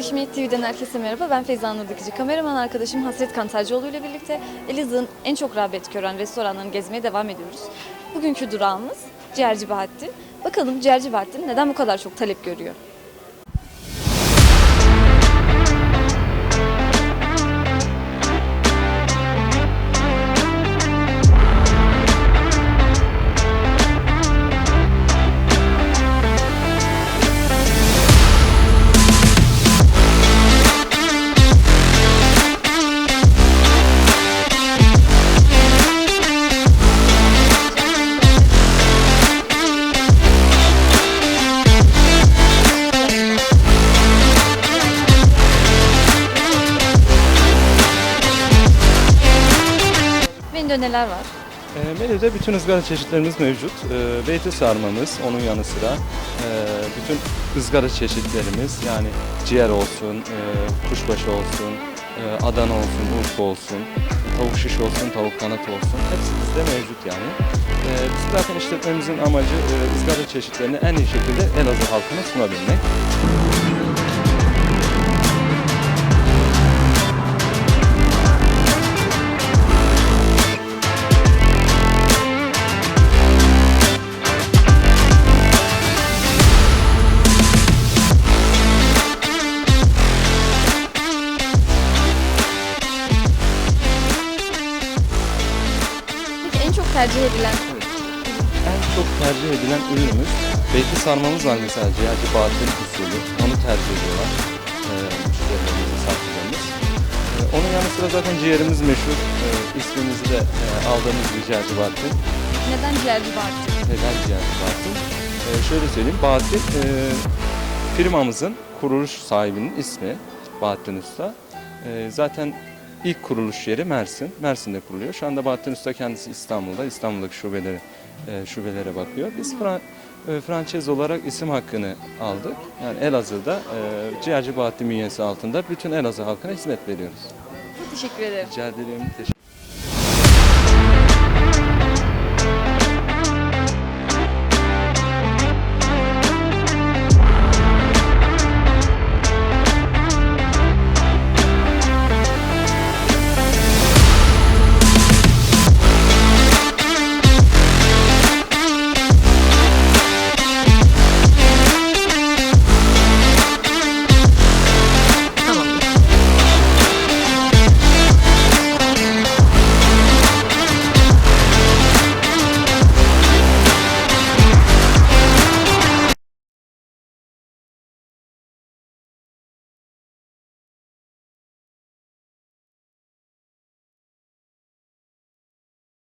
Hakimiyet TV'den herkese merhaba. Ben Feyza Nur Dikici. Kameraman arkadaşım Hasret Kantarcıoğlu ile birlikte Elazığ'ın en çok rağbet gören restoranlarını gezmeye devam ediyoruz. Bugünkü durağımız Ciğerci Bahattin. Bakalım Ciğerci Bahattin neden bu kadar çok talep görüyor? Menüde neler var? E, menüde bütün ızgara çeşitlerimiz mevcut. E, beyti sarmamız, onun yanı sıra e, bütün ızgara çeşitlerimiz yani ciğer olsun, e, kuşbaşı olsun, e, Adana olsun, Urfa olsun, tavuk şiş olsun, tavuk kanat olsun hepsi bizde mevcut yani. E, biz zaten işletmemizin amacı e, ızgara çeşitlerini en iyi şekilde Elazığ halkına sunabilmek. Tercih edilen En çok tercih edilen ürünümüz beyti sarmamız var mesela ciğerci Bahattin usulü. Onu tercih ediyorlar e, müşterilerimiz, misafirlerimiz. E, onun yanı sıra zaten ciğerimiz meşhur. E, ismimizi de e, aldığımız bir ciğerci Bahattin. neden Ciğerci Bahattin? Neden ciğerci Bahattin? E, şöyle söyleyeyim, Bahattin e, firmamızın kuruluş sahibinin ismi Bahattin Usta. E, zaten ilk kuruluş yeri Mersin. Mersin'de kuruluyor. Şu anda Bahattin Usta kendisi İstanbul'da. İstanbul'daki şubeleri, e, şubelere bakıyor. Biz Fra e, franchise olarak isim hakkını aldık. Yani Elazığ'da e, Ciğerci Bahattin bünyesi altında bütün Elazığ halkına hizmet veriyoruz. Çok teşekkür ederim. Rica ederim. Teşekkür